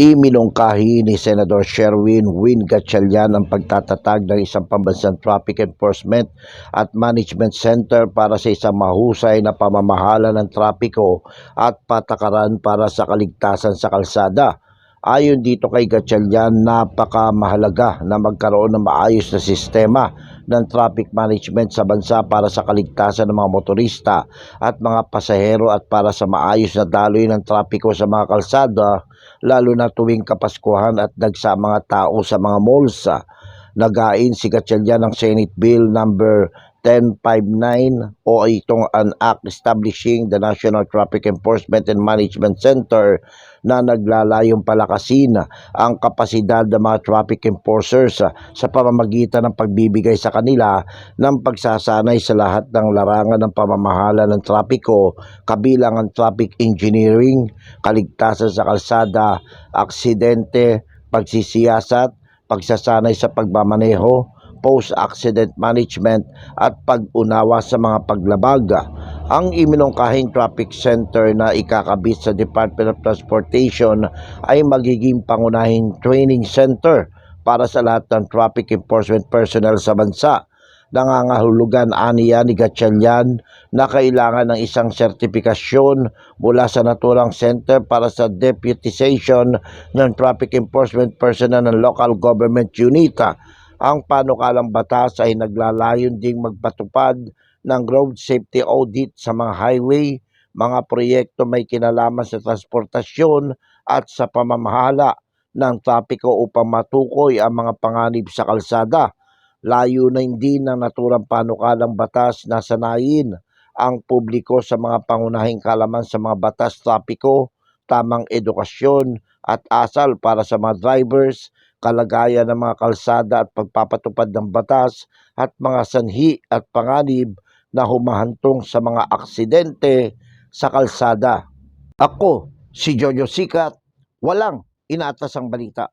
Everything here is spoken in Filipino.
Iminungkahi ni Senador Sherwin Win Gatchalian ang pagtatatag ng isang pambansang traffic enforcement at management center para sa isang mahusay na pamamahala ng trapiko at patakaran para sa kaligtasan sa kalsada. Ayon dito kay Gatchalian, napakamahalaga na magkaroon ng maayos na sistema ng traffic management sa bansa para sa kaligtasan ng mga motorista at mga pasahero at para sa maayos na daloy ng trapiko sa mga kalsada lalo na tuwing Kapaskuhan at dagsa mga tao sa mga malls. Nagain si Gatchalian ng Senate Bill number 1059 o itong an act establishing the National Traffic Enforcement and Management Center na naglalayong palakasin ang kapasidad ng mga traffic enforcers sa pamamagitan ng pagbibigay sa kanila ng pagsasanay sa lahat ng larangan ng pamamahala ng trapiko kabilang ang traffic engineering, kaligtasan sa kalsada, aksidente, pagsisiyasat, pagsasanay sa pagmamaneho, post-accident management at pag-unawa sa mga paglabag. Ang iminungkahing traffic center na ikakabit sa Department of Transportation ay magiging pangunahing training center para sa lahat ng traffic enforcement personnel sa bansa. Nangangahulugan aniya ni Gatchalian na kailangan ng isang sertifikasyon mula sa naturang center para sa deputization ng traffic enforcement personnel ng local government unit. Ang panukalang batas ay naglalayon ding magpatupad ng road safety audit sa mga highway, mga proyekto may kinalaman sa transportasyon at sa pamamahala ng trapiko upang matukoy ang mga panganib sa kalsada. Layunin din ng naturang panukalang batas na sanayin ang publiko sa mga pangunahing kalaman sa mga batas trapiko, tamang edukasyon at asal para sa mga drivers, kalagayan ng mga kalsada at pagpapatupad ng batas at mga sanhi at panganib na humahantong sa mga aksidente sa kalsada. Ako, si Jojo Sikat, walang inaatas ang balita.